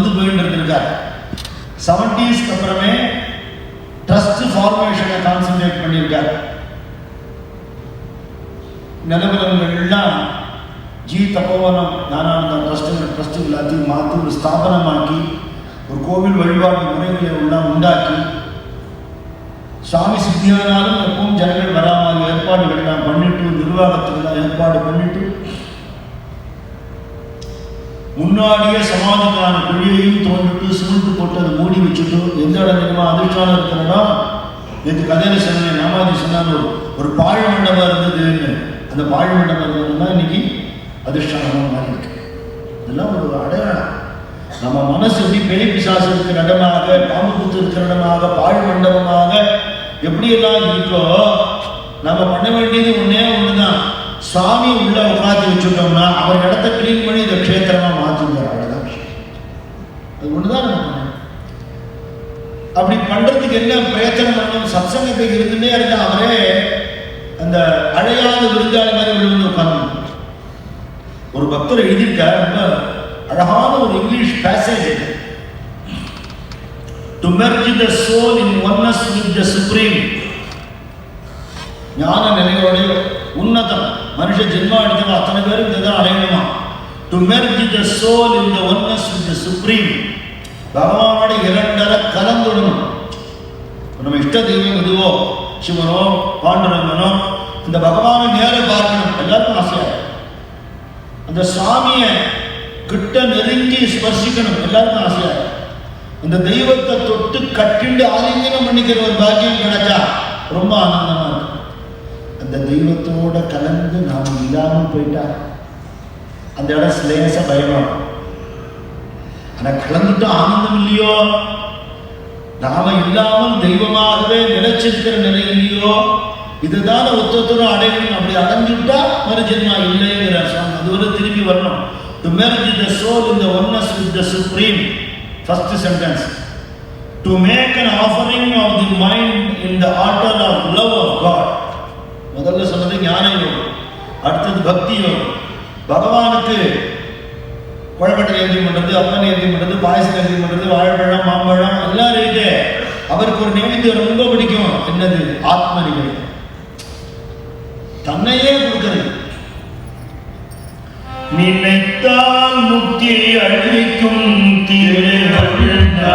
வந்து போயிட்டு இருந்திருக்கார் செவன்டீஸ்க்கு அப்புறமே ட்ரஸ்ட் ஃபார்மேஷனை கான்சென்ட்ரேட் பண்ணியிருக்கார். நிலவரங்கள்லாம் ஜி தபோவனம் ஞானானந்த ட்ரஸ்ட் ட்ரஸ்ட் எல்லாத்தையும் மாற்றி ஒரு ஸ்தாபனமாக்கி ஒரு கோவில் வழிபாட்டு முறைகளை எல்லாம் உண்டாக்கி சுவாமி சித்தியானாலும் எப்பவும் ஜனங்கள் வராமல் ஏற்பாடுகள் எல்லாம் பண்ணிட்டு நிர்வாகத்துக்கு ஏற்பாடு பண்ணிட்டு முன்னாடியே சமாதிக்கான குழியையும் தோன்றிட்டு சிமெண்ட் போட்டு அதை மூடி வச்சுட்டு எந்த இடம் தெரியுமா? அதிர்ஷ்டம் இருக்கிறனா நேற்று கதையில சொன்னேன் நாமாஜி சொன்னாங்க ஒரு ஒரு பாழ் மண்டபம் இருந்ததுன்னு அந்த பாழ் மண்டபம் இருந்ததுன்னா இன்னைக்கு அதிர்ஷ்டமாக மாறி இருக்கு. இதெல்லாம் ஒரு அடையாளம். நம்ம மனசு எப்படி பேய் பிசாசு இருக்கிற இடமாக பாம்பு குத்து இருக்கிற இடமாக பாழ் மண்டபமாக எப்படியெல்லாம் இருக்கோ நம்ம பண்ண வேண்டியது ஒன்றே ஒன்று தான் சாமி உள்ள உட்காந்து வச்சுட்டோம்னா அவர் இடத்த கிளீன் பண்ணி இந்த க்ஷேத்திரமா மாற்றிருந்தார் அவ்வளவுதான். அது ஒண்ணுதான் நம்ம அப்படி பண்றதுக்கு என்ன பிரயத்தனம் பண்ணணும் சத்சங்கத்துக்கு இருந்துட்டே இருந்தா அவரே அந்த அழையாத விருந்தாளி மாதிரி உள்ள வந்து ஒரு பக்தர் எழுதியிருக்கார் ரொம்ப அழகான ஒரு இங்கிலீஷ் பேசேஜ் இது. To merge the soul in oneness with the supreme ஞான நிலையோட உன்னதம் மனுஷ ஜென்மா எடுத்தவங்க அத்தனை பேரும் இதுதான் அடையணுமா to merge the soul in the oneness with the supreme பகவானோட இரண்டரை கலந்துடணும் நம்ம இஷ்ட தெய்வம் எதுவோ சிவனோ பாண்டுரங்கனோ இந்த பகவானை நேர பார்க்கணும் எல்லாருக்கும் ஆசையா அந்த சாமியை கிட்ட நெருங்கி ஸ்பர்சிக்கணும் எல்லாருக்கும் ஆசையா இந்த அந்த தெய்வத்தை தொட்டு கட்டிண்டு ஆலிங்கனம் பண்ணிக்கிற ஒரு பாக்கியம் கிடைச்சா ரொம்ப ஆனந்தமா இந்த தெய்வத்தோட கலந்து நாம் இல்லாமல் போயிட்டா அந்த இடம் சிலேச பயமா ஆனால் ஆனா கலந்துட்டு ஆனந்தம் இல்லையோ? நாம இல்லாமல் தெய்வமாகவே நிலைச்சிருக்கிற நிலை இல்லையோ? இதுதான் ஒத்தொத்தரும் அடையணும் அப்படி அடைஞ்சுட்டா மறுஜென்மா இல்லைங்கிற அது ஒரு திரும்பி வரணும். To merge in the soul in the oneness with the supreme first sentence to make an offering of the mind in the altar of love of God முதல்ல சொன்னது ஞான யோகம் அடுத்தது பக்தி யோகம் பகவானுக்கு குழம்பட்டை எழுதி பண்ணுறது அப்பன் எழுதி பண்ணுறது பாயசம் எழுதி பண்ணுறது வாழைப்பழம் மாம்பழம் எல்லாம் இருக்கு அவருக்கு ஒரு நைவேத்தியம் ரொம்ப பிடிக்கும். என்னது? ஆத்ம நிவேதம் தன்னையே கொடுக்கிறது. நினைத்தால் முக்தி அழிக்கும் திருநாமலை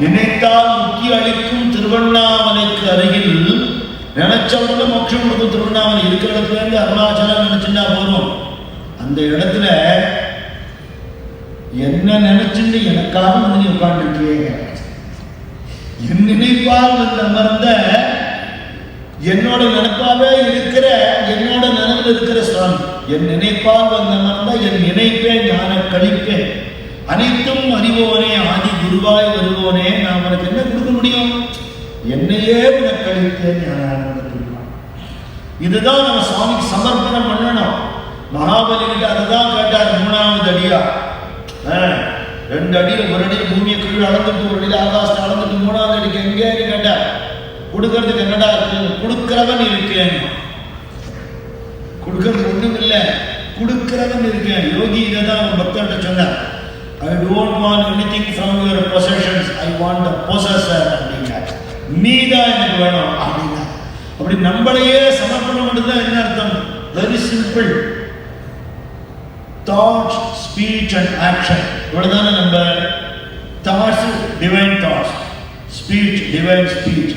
நினைத்தால் முக்கிய அளிக்கும் திருவண்ணாமலைக்கு அருகில் நினைச்ச உடனே மோட்சம் கொடுக்கும் திருவண்ணாமலை இருக்கிற இடத்துல இருந்து அருணாச்சலம் நினைச்சுட்டா போதும் அந்த இடத்துல என்ன நினைச்சுட்டு எனக்காக வந்து நீ உட்கார்ந்துருக்கியே. என் நினைப்பால் வந்து அமர்ந்த என்னோட நினைப்பாவே இருக்கிற என்னோட நினைவில் இருக்கிற சுவாமி என் நினைப்பால் வந்து அமர்ந்த என் நினைப்பேன் ஞான கழிப்பேன் அனைத்தும் அறிவோனே ஆதி குருவாய் வருவோனே நான் உனக்கு என்ன கொடுக்க முடியும்? என்னையே உனக்களித்தேன் இதுதான் நம்ம சுவாமிக்கு சமர்ப்பணம் பண்ணணும். மகாபலி அதுதான் கேட்டார் மூணாவது அடியா. ரெண்டு அடியில் ஒரு அடி பூமியை கீழே அளந்துட்டு ஒரு அடியில ஆகாசத்தை அளந்துட்டு மூணாவது அடிக்கு எங்கேன்னு கேட்டார். கொடுக்கறதுக்கு என்னடா இருக்கு? கொடுக்கிறவன் இருக்கேன். கொடுக்கறது ஒண்ணும் இல்லை கொடுக்கிறவன் இருக்கேன். யோகி இதை தான் பக்தர்கிட்ட சொன்னார். I don't want anything from your possessions I want the possessor அப்படிங்கிறார் நீ தான் எனக்கு வேணும் அப்படின்னா அப்படி நம்மளையே சமர்ப்பணம் பண்ணுறது என்ன அர்த்தம்? Very simple thoughts speech and action இவ்வளோதானே நம்ம thoughts divine thoughts speech divine speech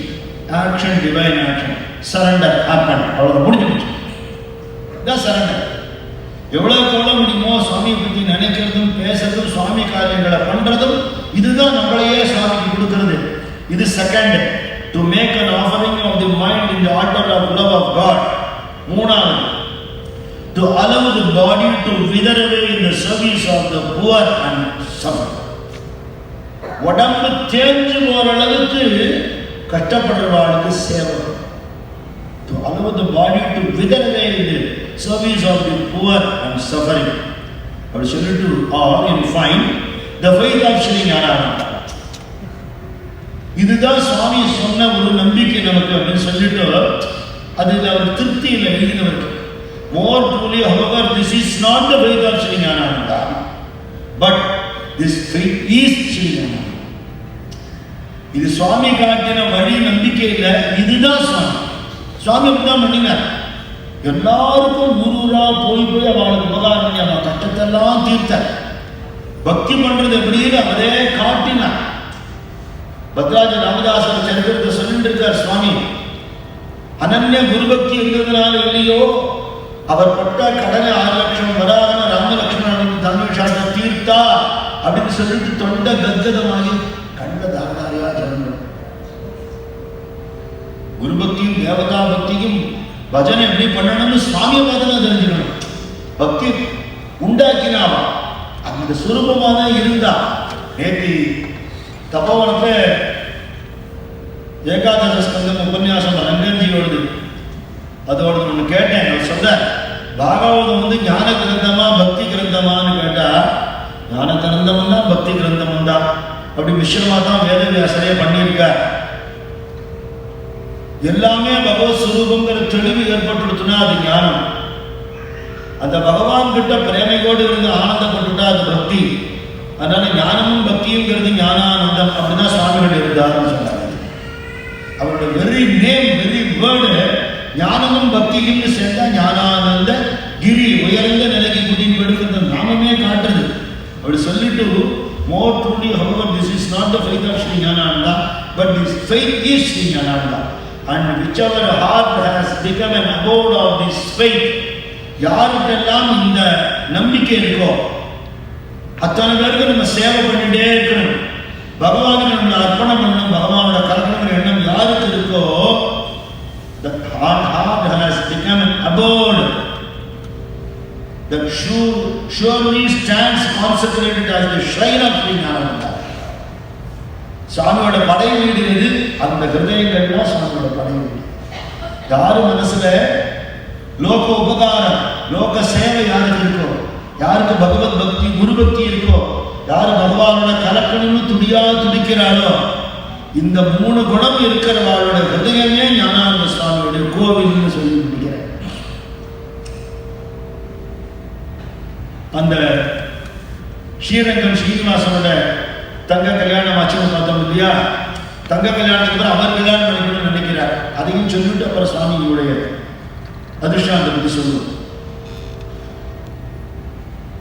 action divine action surrender happen அவ்வளோ முடிஞ்சு போச்சு சரண்டர் எவ்வளவு எவ்வளவு முடியுமோ சுவாமியை பத்தி நினைக்கிறதும் பேசுறதும் சுவாமி காரியங்களை பண்றதும் இதுதான் நம்மளையே சுவாமிக்கு கொடுக்கிறது. இது second to make an offering of the mind in the altar of love of God மூணாவது. To allow the body to wither away in the service of the poor and suffer உடம்பு தேஞ்சு போற அளவுக்கு கஷ்டப்படுறவாளுக்கு சேவை. To allow the body to wither away service of the poor and suffering. அப்படி சொல்லிட்டு or in fine the faith of Sri Narayana இதுதான் சுவாமி சொன்ன ஒரு நம்பிக்கை நமக்கு அப்படின்னு சொல்லிட்டு அதில் அவர் திருப்தி இல்லை எழுதினவருக்கு. More truly however this is not the faith of Sri Gnanananda but this faith is Sri Gnanananda இது சுவாமி காட்டின வழி நம்பிக்கை இல்லை இதுதான் சுவாமி. சுவாமி அப்படிதான் பண்ணினார். எல்லாருக்கும் ஊர் போய் போய் அவளுக்கு உபகாரம் பண்ணி அவன் கஷ்டத்தெல்லாம் தீர்த்த பக்தி பண்றது எப்படின்னு அவரே காட்டின பத்ராஜ ராமதாசர் சரித்திரத்தை சொல்லிட்டு இருக்கார் சுவாமி அனன்ய குருபக்தி இருந்ததுனால இல்லையோ? அவர் பட்ட கடனை ஆறு லட்சம் வராதன ராமலட்சுமணன் தமிழ் தீர்த்தா? அப்படின்னு சொல்லிட்டு தொண்ட கத்கதமாகி கண்ட தாராரியா ஜனங்கள் குருபக்தியும் தேவதா பஜனை எப்படி பண்ணணும்னு சுவாமியை பார்த்து தான் தெரிஞ்சுக்கணும். பக்தி உண்டாக்கினாவா அந்த சுரூபமாக தான் இருந்தா. நேத்தி தபோவனத்தை ஏகாதச ஸ்கந்தம் உபன்யாசம் ரங்கன்ஜியோடது அதோட ஒன்று கேட்டேன். அவர் சொல்ற பாகவதம் வந்து ஞான கிரந்தமா பக்தி கிரந்தமான்னு கேட்டா ஞான கிரந்தம் தான் பக்தி கிரந்தம் தான் அப்படி மிஸ்ரமா தான் வேதவியாசரே பண்ணியிருக்கார். எல்லாமே பகவத் சுரூபங்கிற தெளிவு ஏற்பட்டுடுத்துனா அது ஞானம். அந்த பகவான் கிட்ட பிரேமையோடு இருந்து ஆனந்தப்பட்டுட்டா அது பக்தி. அதனால ஞானமும் பக்தியுங்கிறது ஞானானந்தம் அப்படிதான் சுவாமிகள் இருந்தார்னு சொன்னாங்க. அவருடைய வெரி நேம் வெரி வேர்டு ஞானமும் பக்தியும் சேர்ந்தா ஞானானந்த கிரி உயர்ந்த நிலைக்கு கூட்டிட்டு போயிடுக்கிற நாமமே காட்டுறது. அப்படி சொல்லிட்டு more truly however this is not the faith of Sri Gnanananda but this faith is Sri Gnanananda and whichever heart has become an abode of this faith யாருக்கெல்லாம் இந்த நம்பிக்கை இருக்கோ அத்தனை பேருக்கு நம்ம சேவை பண்ணிட்டே இருக்கணும் பகவானுக்கு நம்ம அர்ப்பணம் பண்ணணும் பகவானோட கலக்கணுங்கிற எண்ணம் யாருக்கு இருக்கோ the heart, heart has become an abode that sure, surely stands consecrated as the shrine of Sri Narayananda. சாமியோட படை வீடு எது? அந்த ஹிருதயங்கள் தான் சாமியோட படை வீடு. யாரு மனசுல லோக உபகாரம் லோக சேவை யாருக்கு இருக்கோ? யாருக்கு பகவத் பக்தி குரு பக்தி இருக்கோ? யாரு பகவானோட கலக்கணும்னு துடியா துடிக்கிறாளோ? இந்த மூணு குணம் இருக்கிறவாளோட ஹிருதயமே ஞானானந்த சுவாமியுடைய கோவில்னு சொல்லி முடிக்கிறேன் அந்த ஸ்ரீரங்கம் ஸ்ரீனிவாசனோட தங்க கல்யாணம் ஆச்சுன்னு பார்த்தோம் இல்லையா? தங்க கல்யாணத்துக்கு அப்புறம் அவர் கல்யாணம் பண்ணிக்கணும்னு நினைக்கிறார். அதையும் சொல்லிட்டு அப்புறம் சுவாமியுடைய அதிர்ஷ்டாந்தம் சொல்லுவோம்.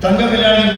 தங்க கல்யாணம்